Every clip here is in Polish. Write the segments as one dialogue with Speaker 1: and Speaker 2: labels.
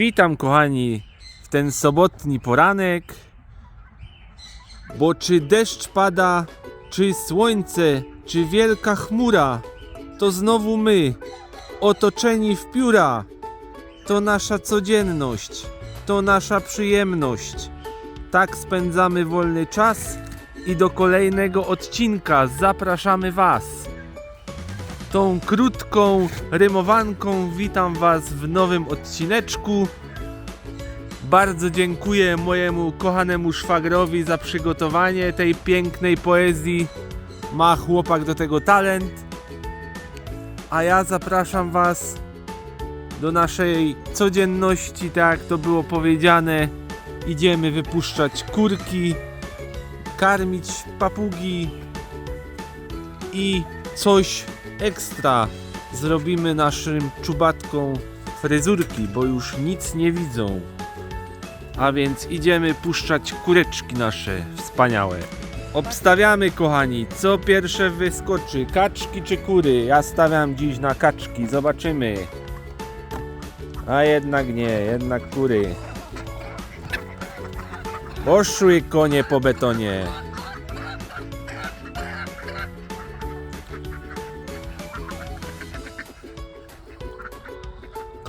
Speaker 1: Witam kochani w ten sobotni poranek. Bo czy deszcz pada, czy słońce, czy wielka chmura, to znowu my, otoczeni w pióra. To nasza codzienność, to nasza przyjemność. Tak spędzamy wolny czas i do kolejnego odcinka zapraszamy Was. Tą krótką rymowanką witam Was w nowym odcineczku. Bardzo dziękuję mojemu kochanemu szwagrowi za przygotowanie tej pięknej poezji. Ma chłopak do tego talent. A ja zapraszam Was do naszej codzienności, tak jak to było powiedziane. Idziemy wypuszczać kurki, karmić papugi i coś ekstra zrobimy naszym czubatkom fryzurki, bo już nic nie widzą. A więc idziemy puszczać kureczki nasze wspaniałe. Obstawiamy kochani, co pierwsze wyskoczy, kaczki czy kury? Ja stawiam dziś na kaczki, zobaczymy. A jednak nie, jednak kury. Poszły konie po betonie.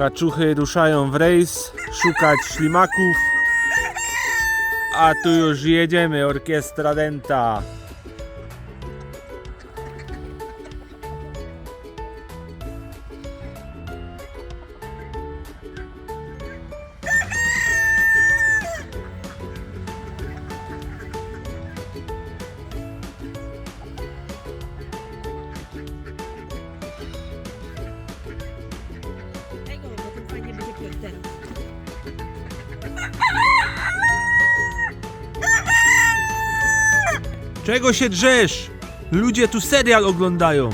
Speaker 1: Kaczuchy ruszają w rejs szukać ślimaków. A tu już jedziemy, orkiestra Denta. Czego się drzesz? Ludzie tu serial oglądają.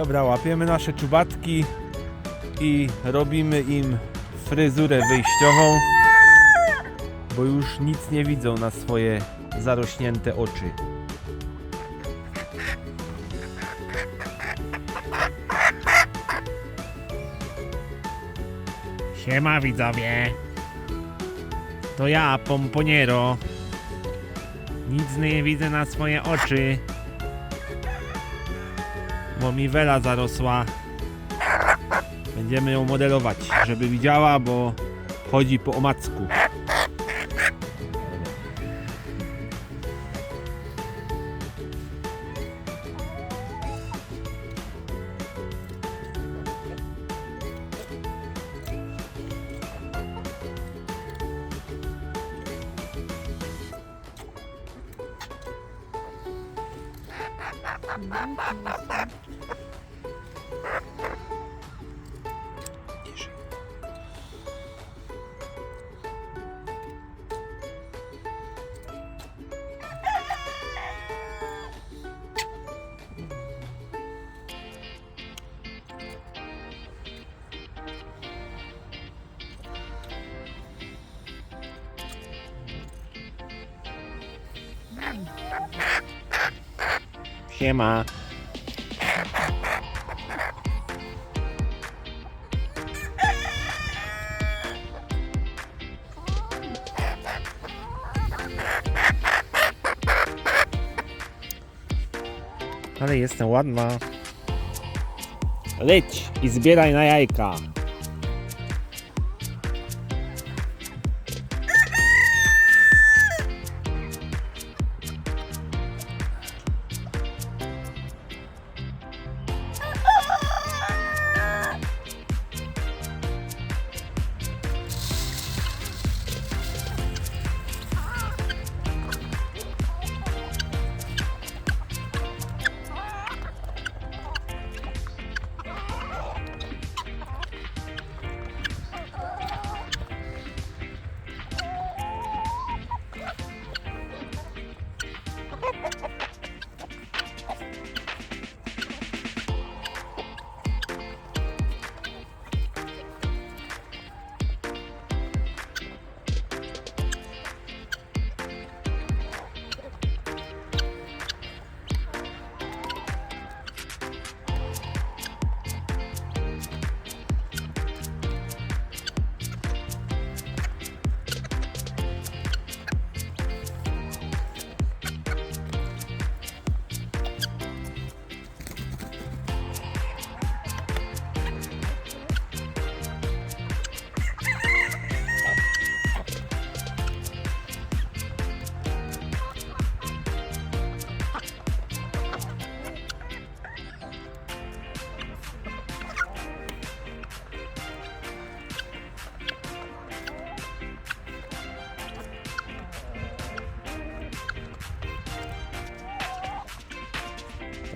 Speaker 1: Dobra, łapiemy nasze czubatki i robimy im fryzurę wyjściową, bo już nic nie widzą na swoje zarośnięte oczy.
Speaker 2: Siema widzowie. To ja, Pomponiero. Nic nie widzę na swoje oczy. Bo mi wela zarosła. Będziemy ją modelować, żeby widziała, bo chodzi po omacku. Siema. Ale jestem ładna. Leć i zbieraj na jajka.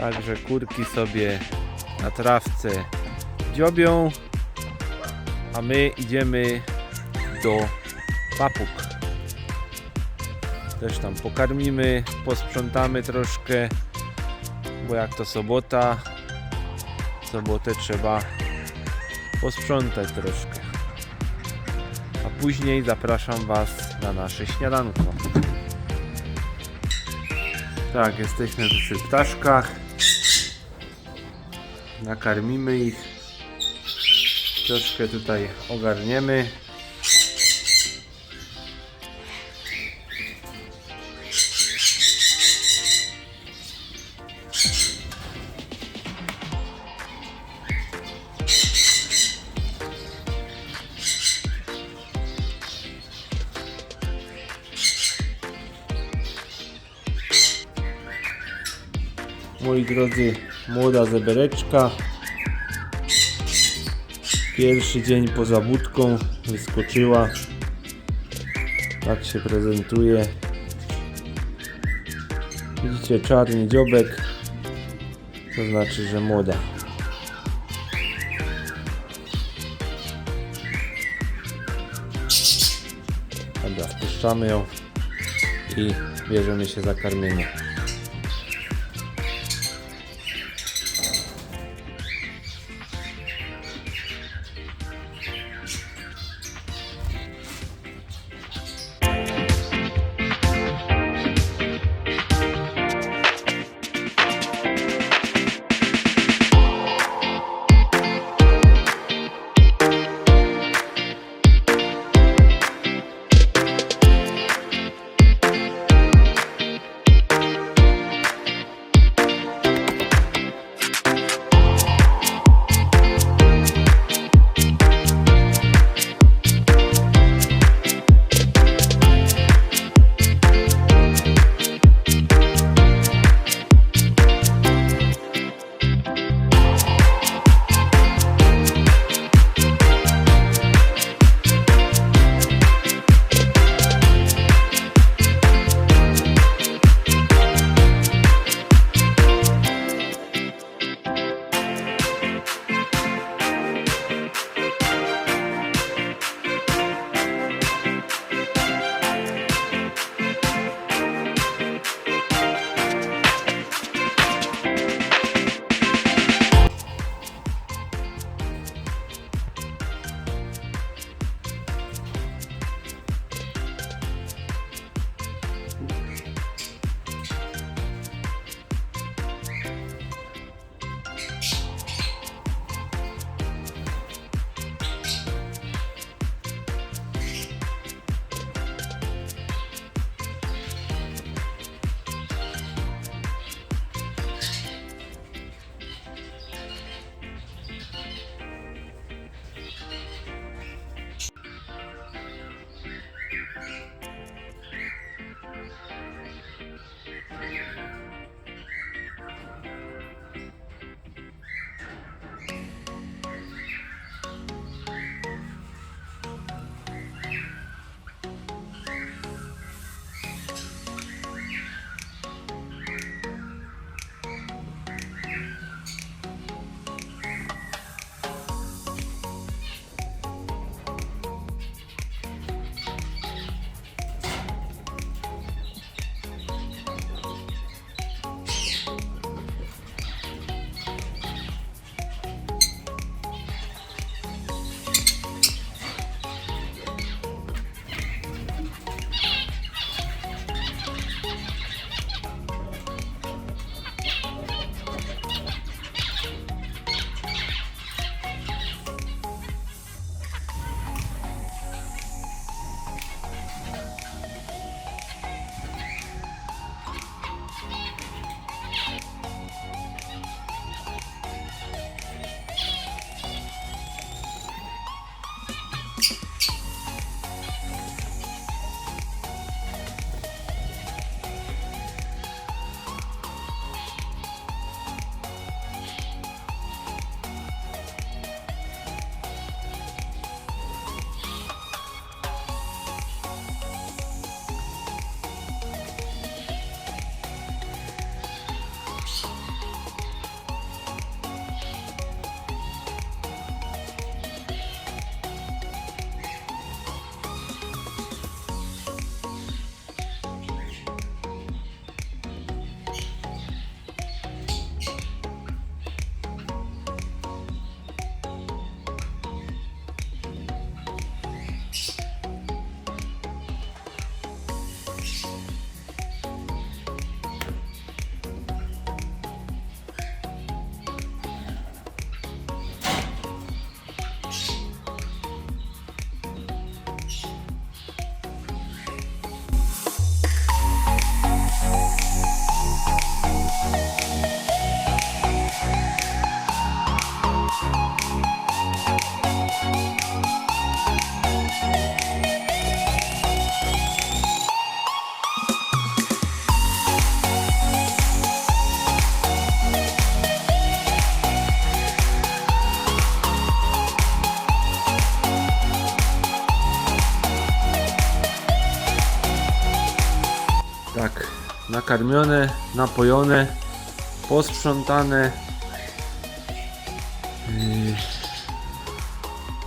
Speaker 1: Także kurki sobie na trawce dziobią, a my idziemy do papug. Też tam pokarmimy, posprzątamy troszkę, bo jak to sobota, sobotę trzeba posprzątać troszkę. A później zapraszam Was na nasze śniadanko. Tak, jesteśmy przy ptaszkach. Nakarmimy ich. Troszkę tutaj ogarniemy. Moi drodzy, młoda zebereczka. Pierwszy dzień poza budką wyskoczyła. Tak się prezentuje. Widzicie czarny dziobek. To znaczy, że młoda. Dobra, wpuszczamy ją i bierzemy się za karmienie. Nakarmione, napojone, posprzątane. Yy,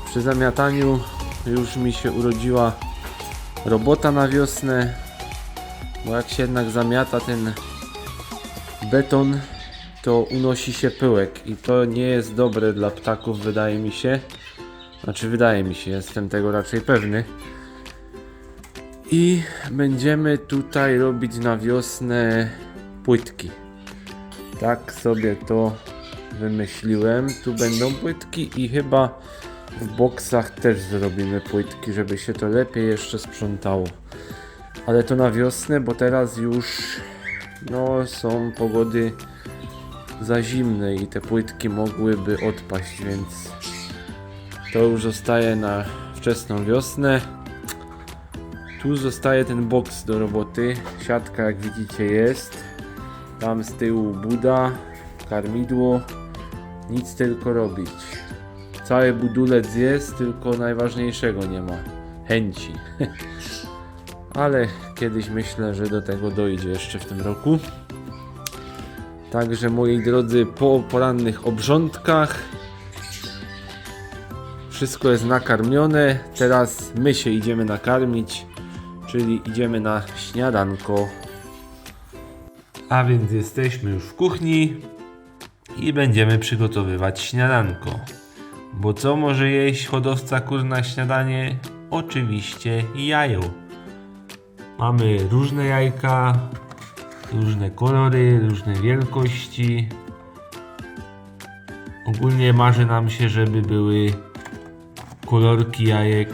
Speaker 1: Przy zamiataniu już mi się urodziła robota na wiosnę, bo jak się jednak zamiata ten beton, to unosi się pyłek i to nie jest dobre dla ptaków, wydaje mi się. Znaczy, wydaje mi się, jestem tego raczej pewny. I będziemy tutaj robić na wiosnę płytki. Tak sobie to wymyśliłem. Tu będą płytki i chyba w boksach też zrobimy płytki, żeby się to lepiej jeszcze sprzątało. Ale to na wiosnę, bo teraz już no są pogody za zimne i te płytki mogłyby odpaść, więc to już zostaje na wczesną wiosnę. Tu zostaje ten boks do roboty. Siatka jak widzicie jest. Tam z tyłu buda, karmidło. Nic tylko robić. Cały budulec jest, tylko najważniejszego nie ma. Chęci. Ale kiedyś myślę, że do tego dojdzie jeszcze w tym roku. Także moi drodzy, po porannych obrządkach wszystko jest nakarmione. Teraz my się idziemy nakarmić, czyli idziemy na śniadanko. A więc jesteśmy już w kuchni i będziemy przygotowywać śniadanko. Bo co może jeść hodowca kur na śniadanie? Oczywiście jajo. Mamy różne jajka, różne kolory, różne wielkości. Ogólnie marzy nam się, żeby były kolorki jajek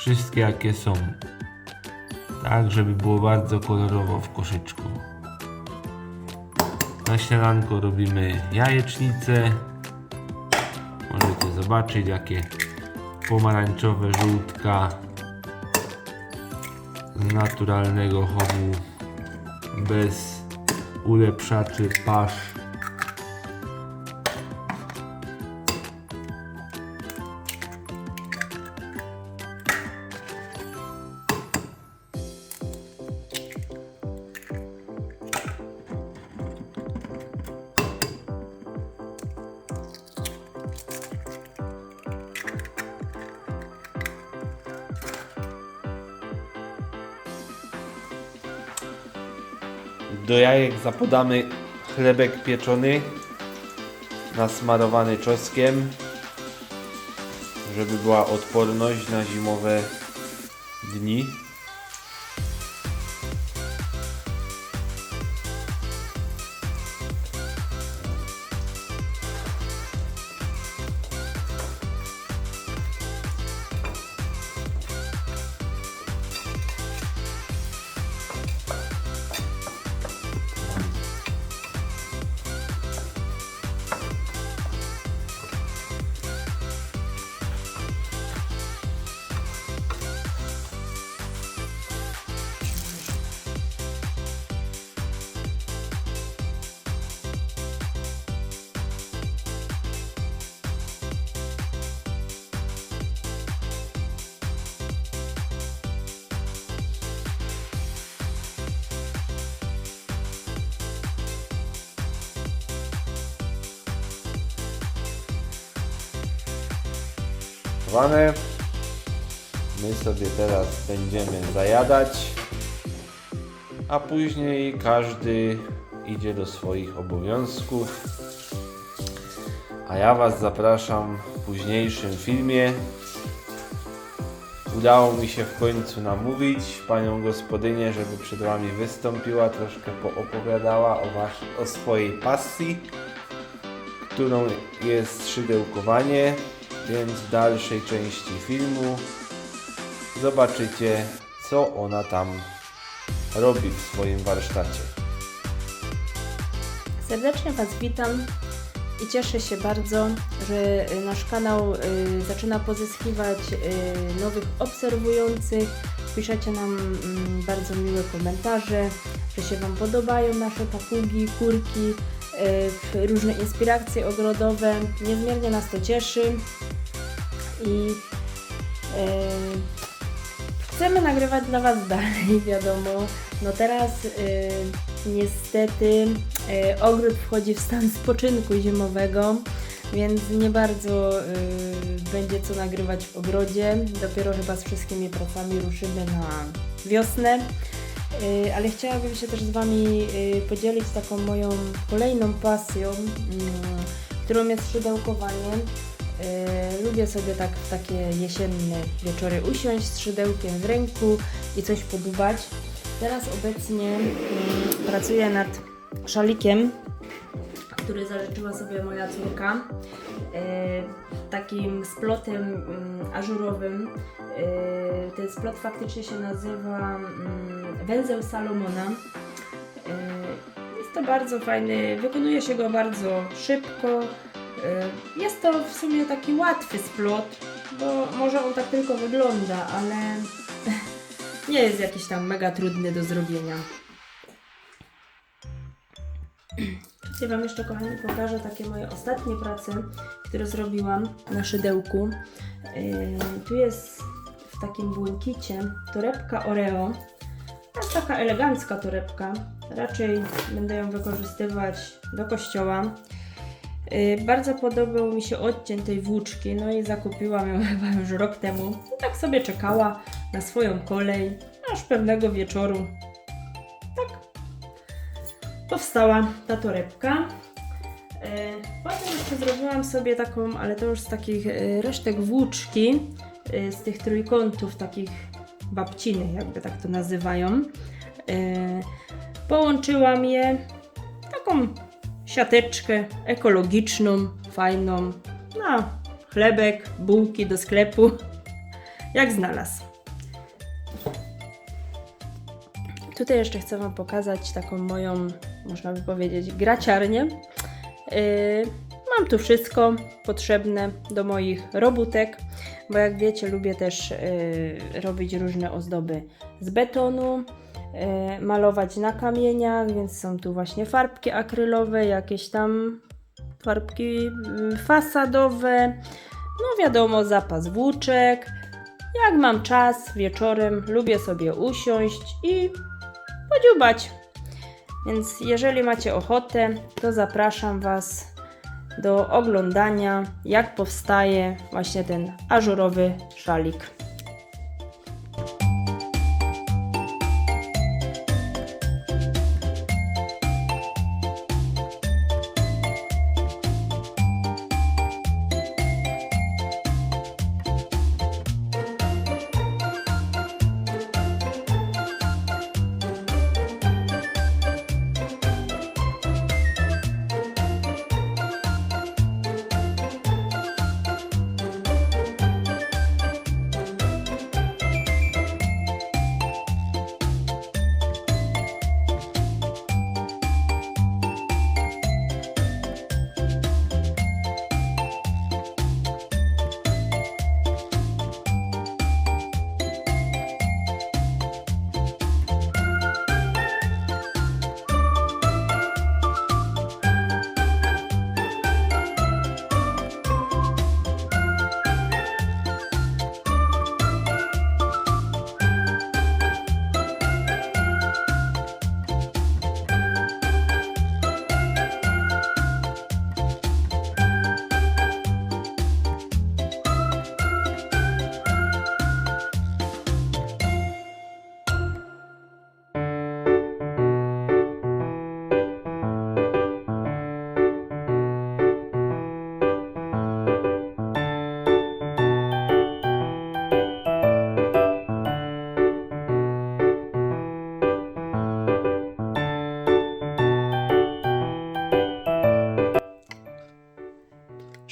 Speaker 1: wszystkie jakie są. Tak, żeby było bardzo kolorowo w koszyczku. Na śniadanko robimy jajecznicę. Możecie zobaczyć jakie pomarańczowe żółtka z naturalnego chowu bez ulepszaczy pasz. Jajek zapodamy chlebek pieczony nasmarowany czosnkiem, żeby była odporność na zimowe dni. My sobie teraz będziemy zajadać, a później każdy idzie do swoich obowiązków. A ja Was zapraszam w późniejszym filmie. Udało mi się w końcu namówić panią gospodynię, żeby przed Wami wystąpiła, troszkę poopowiadała o, was, o swojej pasji, którą jest szydełkowanie, więc w dalszej części filmu zobaczycie, co ona tam robi w swoim warsztacie.
Speaker 3: Serdecznie Was witam i cieszę się bardzo, że nasz kanał y, zaczyna pozyskiwać y, nowych obserwujących. Piszecie nam mm, bardzo miłe komentarze, że się Wam podobają nasze papugi, kurki, y, różne inspiracje ogrodowe. Niezmiernie nas to cieszy i y, chcemy nagrywać dla Was dalej, wiadomo. No teraz y, niestety y, ogród wchodzi w stan spoczynku zimowego, więc nie bardzo y, będzie co nagrywać w ogrodzie. Dopiero chyba z wszystkimi pracami ruszymy na wiosnę. Y, ale chciałabym się też z Wami y, podzielić taką moją kolejną pasją, mm, którą jest szydełkowanie. Y, Lubię sobie tak w takie jesienne wieczory usiąść z szydełkiem w ręku i coś podubać. Teraz obecnie mm, pracuję nad szalikiem, który zażyczyła sobie moja córka. Y, takim splotem ażurowym. Y, ten splot faktycznie się nazywa mm, węzeł Salomona. Y, Jest to bardzo fajny, wykonuje się go bardzo szybko. Y, Jest to w sumie taki łatwy splot, bo może on tak tylko wygląda, ale nie jest jakiś tam mega trudny do zrobienia. Tutaj Wam jeszcze, kochani, pokażę takie moje ostatnie prace, które zrobiłam na szydełku. Yy, tu jest w takim błękicie torebka Oreo. To jest taka elegancka torebka. Raczej będę ją wykorzystywać do kościoła. Yy, bardzo podobał mi się odcień tej włóczki, no i zakupiłam ją chyba już rok temu. I tak sobie czekała na swoją kolej, aż pewnego wieczoru tak powstała ta torebka. E, Potem jeszcze zrobiłam sobie taką, ale to już z takich e, resztek włóczki, z tych trójkątów, takich babciny, jakby tak to nazywają. Połączyłam je taką siateczkę ekologiczną, fajną, na chlebek, bułki do sklepu, jak znalazł. Tutaj jeszcze chcę Wam pokazać taką moją, można by powiedzieć, graciarnię. Yy, mam tu wszystko potrzebne do moich robótek, bo jak wiecie, lubię też yy, robić różne ozdoby z betonu, malować na kamieniach, więc są tu właśnie farbki akrylowe, jakieś tam farbki yy, fasadowe, no wiadomo, zapas włóczek. Jak mam czas wieczorem, lubię sobie usiąść i podziubać. Więc jeżeli macie ochotę, to zapraszam Was do oglądania, jak powstaje właśnie ten ażurowy szalik.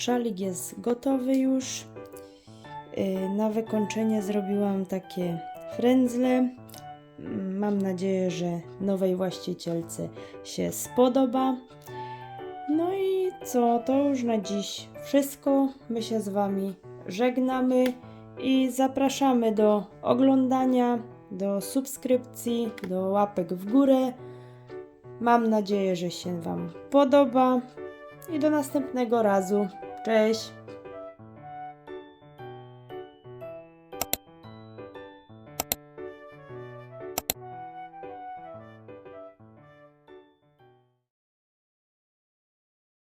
Speaker 3: Szalik jest gotowy już. Yy, Na wykończenie zrobiłam takie frędzle. Mam nadzieję, że nowej właścicielce się spodoba. No i co, to już na dziś wszystko. My się z Wami żegnamy i zapraszamy do oglądania, do subskrypcji, do łapek w górę. Mam nadzieję, że się Wam podoba i do następnego razu. Cześć!